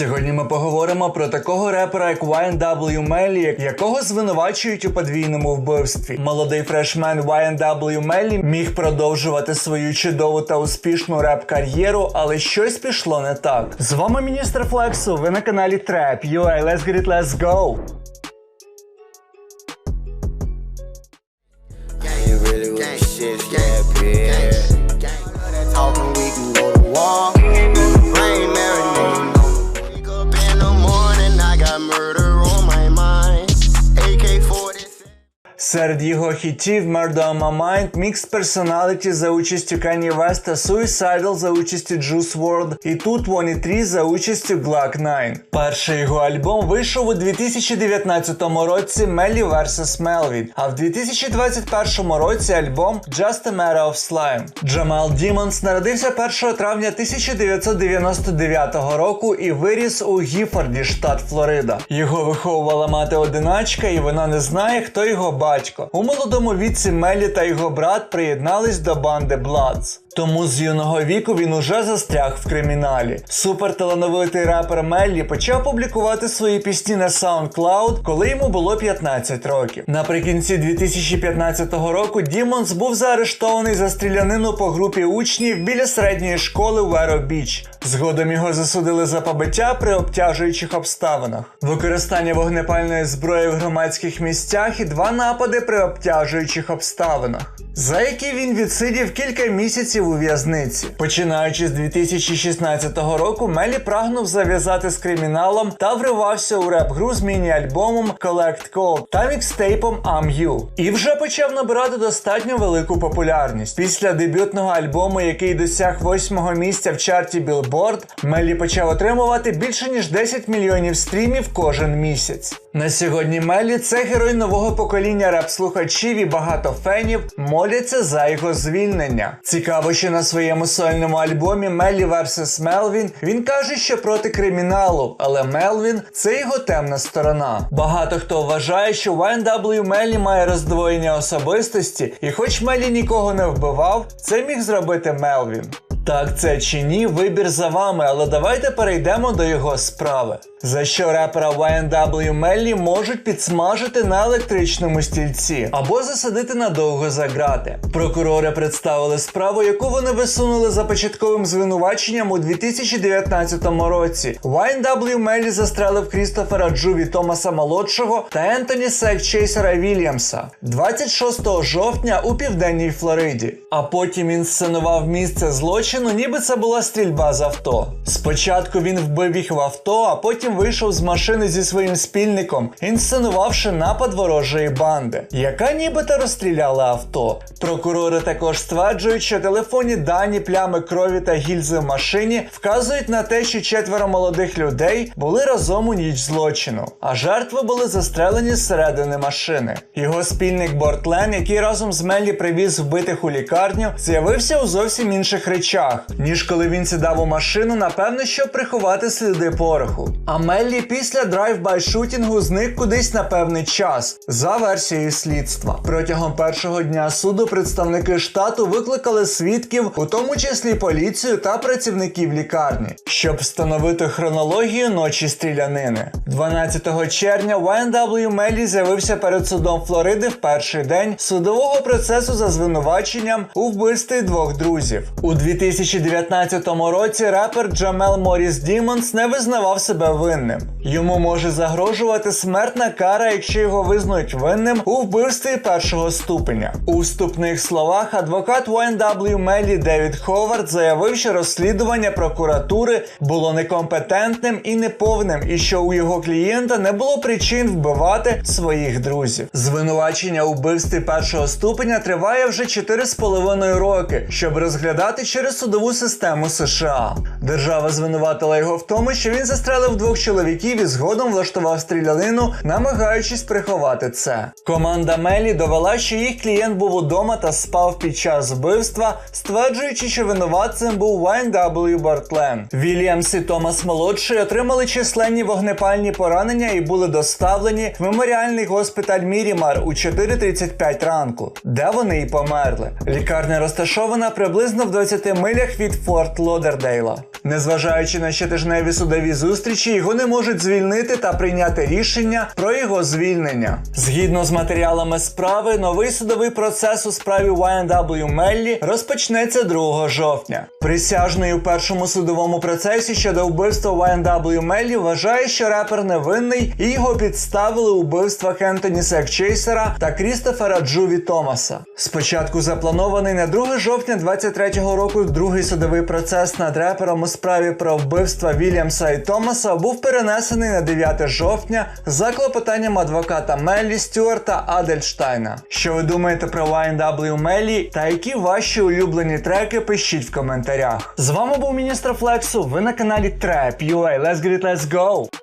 Сьогодні ми поговоримо про такого репера, як YNW Melly, якого звинувачують у подвійному вбивстві. Молодий фрешмен YNW Melly міг продовжувати свою чудову та успішну реп-кар'єру, але щось пішло не так. З вами міністр Флексу. Ви на каналі Trap. UA, let's get it, let's go! You really Серед його хітів My Mind, Mixed Personality за участю Kanye West Suicidal за участю Juice WRLD і тут Вони 3 за участю Glock 9. Перший його альбом вийшов у 2019 році Melly vs. Melvin, а в 2021 році альбом Just a Matter of Slime. Джамал Дімонс народився 1 травня 1999 року і виріс у Гіфорді, штат Флорида. Його виховувала мати одиначка, і вона не знає, хто його батько. У молодому віці Мелі та його брат приєднались до банди Bloods. Тому з юного віку він уже застряг в криміналі. Суперталановитий рапер Меллі почав публікувати свої пісні на SoundCloud, коли йому було 15 років. Наприкінці 2015 року Дімонс був заарештований за стрілянину по групі учнів біля середньої школи в Еро Біч. Згодом його засудили за побиття при обтяжуючих обставинах, використання вогнепальної зброї в громадських місцях і два напади при обтяжуючих обставинах, за які він відсидів кілька місяців у в'язниці. Починаючи з 2016 року, Мелі прагнув зав'язати з криміналом та вривався у реп-гру з міні-альбомом Collect Code та мікстейпом I'm You. І вже почав набирати достатньо велику популярність. Після дебютного альбому, який досяг восьмого місця в чарті Billboard, Мелі почав отримувати більше ніж 10 мільйонів стрімів кожен місяць. На сьогодні Мелі це герой нового покоління реп-слухачів і багато фенів моляться за його звільнення. Цікаво, що на своєму сольному альбомі Мелі vs. Мелвін він каже, що проти криміналу, але Мелвін це його темна сторона. Багато хто вважає, що YNW Мелі має роздвоєння особистості, і хоч Мелі нікого не вбивав, це міг зробити Мелвін. Так це чи ні, вибір за вами, але давайте перейдемо до його справи. За що репера YNW Меллі можуть підсмажити на електричному стільці або засадити надовго за грати. Прокурори представили справу, яку вони висунули за початковим звинуваченням у 2019 році. YNW Меллі застрелив Крістофера Джуві Томаса Молодшого та Ентоні Секчейсера Вільямса 26 жовтня у південній Флориді. А потім інсценував місце злочину, ніби це була стрільба з авто. Спочатку він вбив їх в авто, а потім вийшов з машини зі своїм спільником, інсценувавши напад ворожої банди, яка нібито розстріляла авто. Прокурори також стверджують, що телефонні дані, плями крові та гільзи в машині вказують на те, що четверо молодих людей були разом у ніч злочину, а жертви були застрелені зсередини машини. Його спільник Бортлен, який разом з Меллі привіз вбитих у лікарню, з'явився у зовсім інших речах, ніж коли він сідав у машину, напевно, щоб приховати сліди пороху. А Меллі після драйв-бай шутінгу зник кудись на певний час, за версією слідства. Протягом першого дня суду представники штату викликали свідків, у тому числі поліцію та працівників лікарні, щоб встановити хронологію ночі стрілянини. 12 червня YNW Меллі з'явився перед судом Флориди в перший день судового процесу за звинуваченням у вбивстві двох друзів. У 2019 році рапер Джамел Моріс Дімонс не визнавав себе винним. Йому може загрожувати смертна кара, якщо його визнають винним у вбивстві першого ступеня. У вступних словах адвокат YNW Мелі Девід Ховард заявив, що розслідування прокуратури було некомпетентним і неповним, і що у його клієнта не було причин вбивати своїх друзів. Звинувачення у вбивстві першого ступеня триває вже 4,5 роки, щоб розглядати через судову систему США. Держава звинуватила його в тому, що він застрелив двох чоловіків батьків і згодом влаштував стрілянину, намагаючись приховати це. Команда Мелі довела, що їх клієнт був удома та спав під час вбивства, стверджуючи, що винуватцем був Вайн W. Бартлен. Вільямс і Томас молодший отримали численні вогнепальні поранення і були доставлені в меморіальний госпіталь Мірімар у 4.35 ранку, де вони й померли. Лікарня розташована приблизно в 20 милях від Форт Лодердейла. Незважаючи на щотижневі судові зустрічі, його не можуть звільнити та прийняти рішення про його звільнення. Згідно з матеріалами справи, новий судовий процес у справі YNW Меллі розпочнеться 2 жовтня. Присяжний у першому судовому процесі щодо вбивства YNW Меллі вважає, що репер невинний і його підставили у вбивствах Ентоні Секчейсера та Крістофера Джуві Томаса. Спочатку запланований на 2 жовтня 23-го року другий судовий процес над репером справі про вбивства Вільямса і Томаса був перенесений на 9 жовтня за клопотанням адвоката Меллі Стюарта Адельштайна. Що ви думаєте про YNW Меллі та які ваші улюблені треки пишіть в коментарях. З вами був міністр Флексу. Ви на каналі Trap UA. Let's get it, let's go!